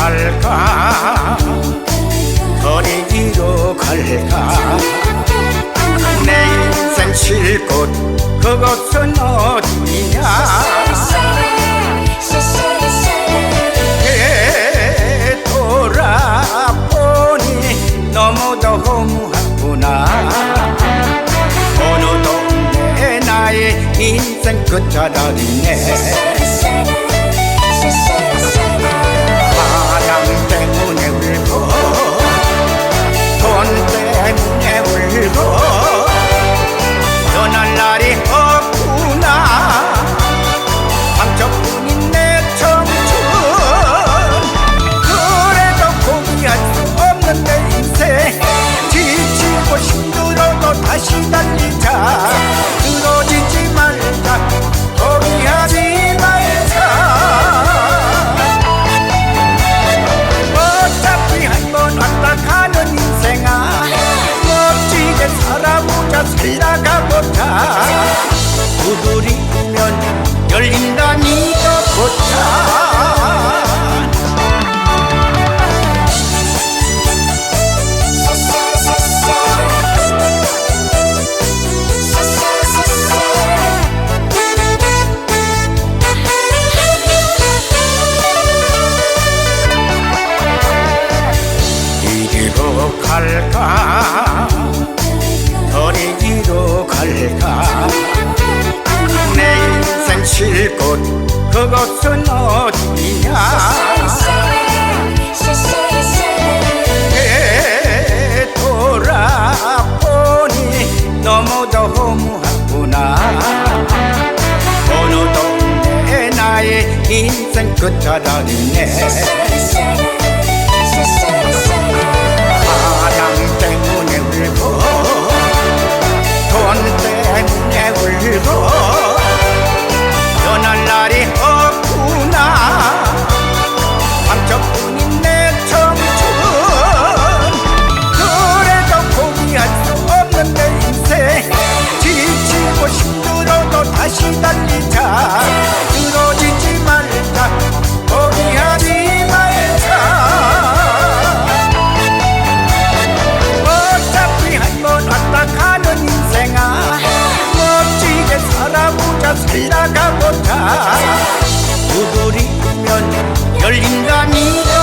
갈까? 어디로 갈까? 내 인생 칠곳 그것은 어디냐? 예, 돌아보니 너무도 허무하구나. 어느 동네 나의 인생 끝자락이네. marchita 그것은 어디냐? 예, 돌아보니 너무도 허무하구나. 어느 동네 나의 인생 끝자락이네. 열린 밤이다